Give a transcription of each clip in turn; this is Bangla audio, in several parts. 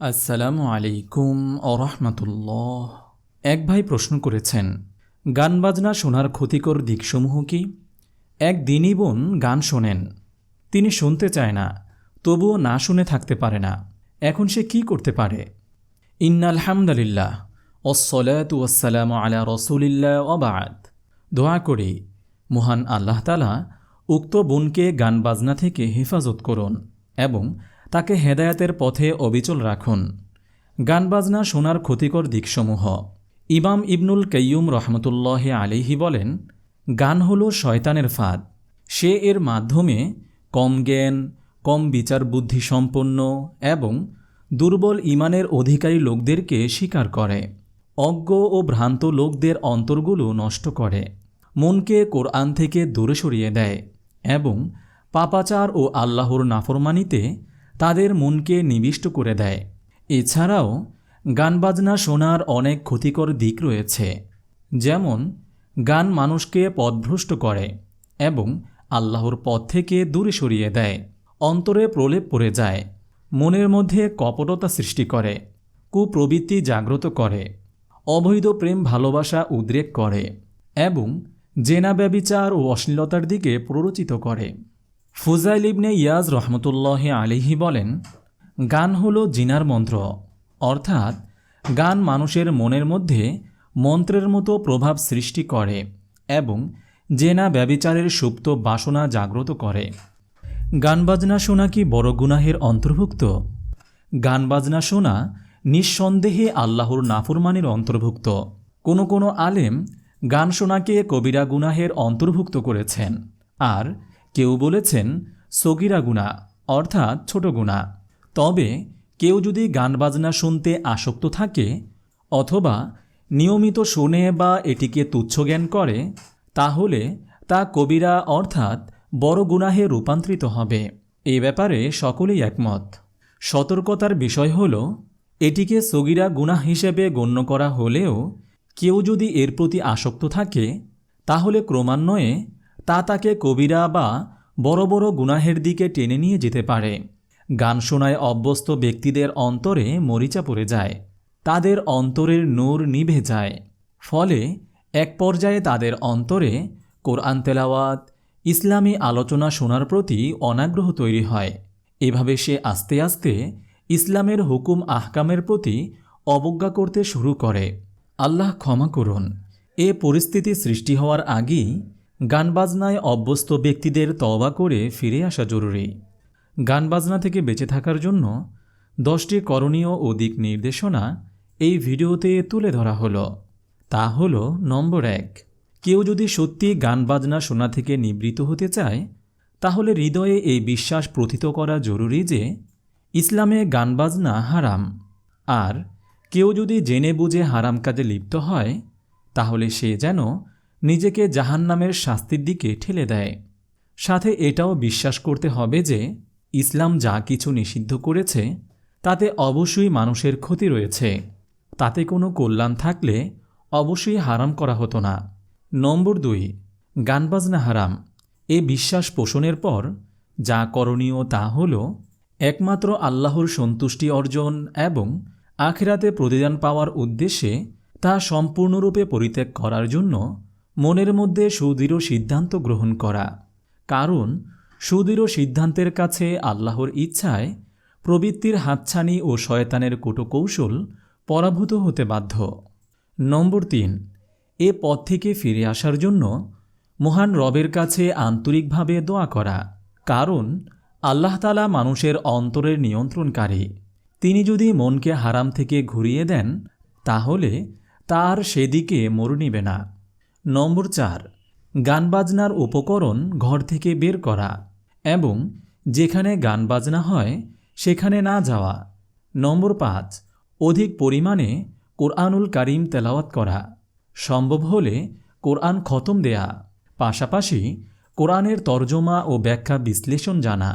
আসসালামু আলাইকুম আরহামতুল্লাহ এক ভাই প্রশ্ন করেছেন, গান বাজনা শোনার ক্ষতিকর দিকসমূহ কি? এক দিনই বোন গান শোনেন। তিনি শুনতে চায় না, তবুও না শুনে থাকতে পারে না। এখন সে কি করতে পারে? ইন্নাল হামদালিল্লাহ ওসলাত ওয়াসালাম আলা রসুলিল্লাহ ওবাদ দোয়া করি, মহান আল্লাহ তালা উক্ত বোনকে গান বাজনা থেকে হেফাজত করুন এবং তাকে হেদায়াতের পথে অবিচল রাখুন। গান বাজনা শোনার ক্ষতিকর দিকসমূহ। ইমাম ইবনুল কাইয়ুম রহমতুল্লাহ আলিহি বলেন, গান হল শয়তানের ফাঁদ। সে এর মাধ্যমে কম জ্ঞান, কম বিচার বুদ্ধি সম্পন্ন এবং দুর্বল ইমানের অধিকারী লোকদেরকে স্বীকার করে। অজ্ঞ ও ভ্রান্ত লোকদের অন্তরগুলো নষ্ট করে। মনকে কোরআন থেকে দূরে সরিয়ে দেয় এবং পাপাচার ও আল্লাহর নাফরমানিতে তাদের মনকে নিবিষ্ট করে দেয়। এছাড়াও, গানবাজনা শোনার অনেক ক্ষতিকর দিক রয়েছে। যেমন, গান মানুষকে পথভ্রষ্ট করে এবং আল্লাহর পথ থেকে দূরে সরিয়ে দেয়, অন্তরে প্রলেপ পড়ে যায়, মনের মধ্যে কপটতা সৃষ্টি করে, কুপ্রবৃত্তি জাগ্রত করে, অবৈধ প্রেম ভালোবাসা উদ্রেক করে এবং জেনা ব্যবিচার ও অশ্লীলতার দিকে প্ররোচিত করে। ফুজাইল ইবনে ইয়াজ রহমতুল্লাহ আলিহি বলেন, গান হল জিনার মন্ত্র, অর্থাৎ গান মানুষের মনের মধ্যে মন্ত্রের মতো প্রভাব সৃষ্টি করে এবং জেনা ব্যবিচারের সুপ্ত বাসনা জাগ্রত করে। গান বাজনা শোনা কি বড় গুনাহের অন্তর্ভুক্ত? গান বাজনা শোনা নিঃসন্দেহে আল্লাহর নাফরমানের অন্তর্ভুক্ত। কোনো কোনো আলেম গান শোনাকে কবিরা গুনাহের অন্তর্ভুক্ত করেছেন। আর কেউ বলেছেন, সগিরা গুণা, অর্থাৎ ছোট গুণা। তবে কেউ যদি গান বাজনা শুনতে আসক্ত থাকে, অথবা নিয়মিত শোনে বা এটিকে তুচ্ছ জ্ঞান করে, তাহলে তা কবিরা অর্থাৎ বড় গুনাহে রূপান্তরিত হবে। এ ব্যাপারে সকলেই একমত। সতর্কতার বিষয় হল, এটিকে সগিরা গুনাহ হিসেবে গণ্য করা হলেও কেউ যদি এর প্রতি আসক্ত থাকে, তাহলে ক্রমান্বয়ে তা তাকে কবিরা বা বড় বড় গুনাহের দিকে টেনে নিয়ে যেতে পারে। গান শোনায় অভ্যস্ত ব্যক্তিদের অন্তরে মরিচা পড়ে যায়। তাদের অন্তরের নূর নিভে যায়। ফলে এক পর্যায়ে তাদের অন্তরে কোরআন তেলাওয়াত, ইসলামী আলোচনা শোনার প্রতি অনাগ্রহ তৈরি হয়। এভাবে সে আস্তে আস্তে ইসলামের হুকুম আহকামের প্রতি অবজ্ঞা করতে শুরু করে। আল্লাহ ক্ষমা করুন। এ পরিস্থিতি সৃষ্টি হওয়ার আগেই গানবাজনায় অভ্যস্ত ব্যক্তিদের তওবা করে ফিরে আসা জরুরি। গানবাজনা থেকে বেঁচে থাকার জন্য দশটি করণীয় ও দিক নির্দেশনা এই ভিডিওতে তুলে ধরা হলো। তা হল নম্বর এক, কেউ যদি সত্যি গান বাজনা শোনা থেকে নিবৃত হতে চায়, তাহলে হৃদয়ে এই বিশ্বাস প্রথিত করা জরুরি যে ইসলামে গান বাজনা হারাম। আর কেউ যদি জেনে বুঝে হারাম কাজে লিপ্ত হয়, তাহলে সে যেন নিজেকে জাহান্নামের শাস্তির দিকে ঠেলে দেয়। সাথে এটাও বিশ্বাস করতে হবে যে, ইসলাম যা কিছু নিষিদ্ধ করেছে, তাতে অবশ্যই মানুষের ক্ষতি রয়েছে। তাতে কোনো কল্যাণ থাকলে অবশ্যই হারাম করা হতো না। নম্বর দুই, গানবাজনা হারাম। এ বিশ্বাস পোষণের পর যা করণীয় তা হল একমাত্র আল্লাহর সন্তুষ্টি অর্জন এবং আখেরাতে প্রতিদান পাওয়ার উদ্দেশ্যে তা সম্পূর্ণরূপে পরিত্যাগ করার জন্য মনের মধ্যে সুদৃঢ় সিদ্ধান্ত গ্রহণ করা। কারণ, সুদৃঢ় সিদ্ধান্তের কাছে আল্লাহর ইচ্ছায় প্রবৃত্তির হাতছানি ও শয়তানের কৌশল পরাভূত হতে বাধ্য। নম্বর তিন, এ পথ থেকে ফিরে আসার জন্য মহান রবের কাছে আন্তরিকভাবে দোয়া করা। কারণ আল্লাহতালা মানুষের অন্তরের নিয়ন্ত্রণকারী। তিনি যদি মনকে হারাম থেকে ঘুরিয়ে দেন, তাহলে তার সেদিকে মরু নিবে না। নম্বর চার গান বাজনার উপকরণ ঘর থেকে বের করা এবং যেখানে গান বাজনা হয়, সেখানে না যাওয়া। নম্বর পাঁচ, অধিক পরিমাণে কোরআনুল কারিম তেলাওয়াত করা। সম্ভব হলে কোরআন খতম দেয়া। পাশাপাশি কোরআনের তর্জমা ও ব্যাখ্যা বিশ্লেষণ জানা।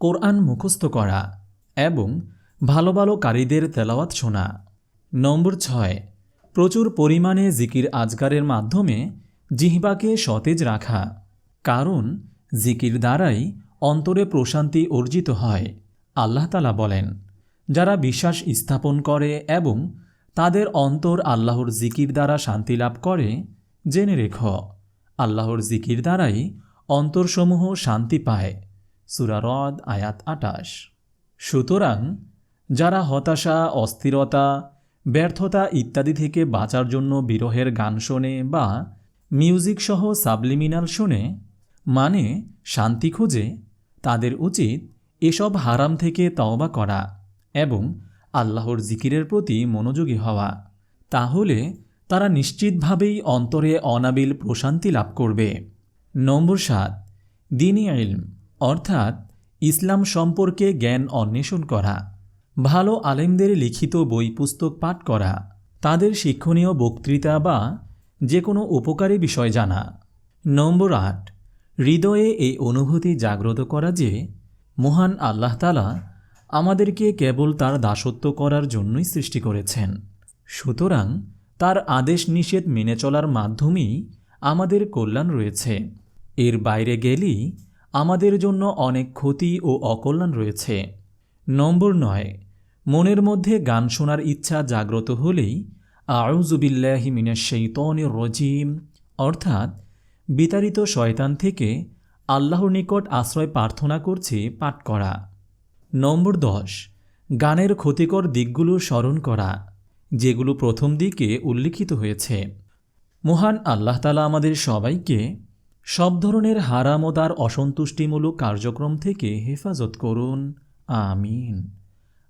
কোরআন মুখস্থ করা এবং ভালো ভালো কারীদের তেলাওয়াত শোনা। নম্বর ছয় প্রচুর পরিমাণে জিকির আজগারের মাধ্যমে জিহ্বাকে সতেজ রাখা, কারণ জিকির দ্বারাই অন্তরে প্রশান্তি অর্জিত হয়, আল্লাহ তালা বলেন। যারা বিশ্বাস স্থাপন করে এবং তাদের অন্তর আল্লাহর জিকির দ্বারা শান্তি লাভ করে, জেনে রেখ, আল্লাহর জিকির দ্বারাই অন্তরসমূহ শান্তি পায় সুরারদ আয়াত আটাশ। সুতরাং যারা হতাশা, অস্থিরতা ব্যর্থতা ইত্যাদি থেকে বাঁচার জন্য বিরহের গান শোনে বা মিউজিক সহ সাবলিমিনাল শুনে মানে শান্তি খুঁজে, তাদের উচিত এসব হারাম থেকে তওবা করা এবং আল্লাহর জিকিরের প্রতি মনোযোগী হওয়া। তাহলে তারা নিশ্চিতভাবেই অন্তরে অনাবিল প্রশান্তি লাভ করবে। নম্বর সাত, দিনী ইলম, অর্থাৎ ইসলাম সম্পর্কে জ্ঞান অন্বেষণ করা। ভালো আলেমদের লিখিত বই পুস্তক পাঠ করা, তাদের শিক্ষণীয় বক্তৃতা বা যে কোনো উপকারী বিষয় জানা। নম্বর আট, হৃদয়ে এই অনুভূতি জাগ্রত করা যে, মহান আল্লাহ তালা আমাদেরকে কেবল তার দাসত্ব করার জন্যই সৃষ্টি করেছেন। সুতরাং তার আদেশ নিষেধ মেনে চলার মাধ্যমেই আমাদের কল্যাণ রয়েছে। এর বাইরে গেলেই আমাদের জন্য অনেক ক্ষতি ও অকল্যাণ রয়েছে। নম্বর নয় মনের মধ্যে গান শোনার ইচ্ছা জাগ্রত হলেই আউজুবিল্লাহি মিনাশাইতনির রজিম, অর্থাৎ বিতাড়িত শয়তান থেকে আল্লাহর নিকট আশ্রয় প্রার্থনা করছে পাঠ করা। নম্বর দশ, গানের ক্ষতিকর দিকগুলো স্মরণ করা, যেগুলো প্রথম দিকে উল্লিখিত হয়েছে। মহান আল্লাহ তালা আমাদের সবাইকে সব ধরনের হারামদার অসন্তুষ্টিমূলক কার্যক্রম থেকে হেফাজত করুন। আমিন।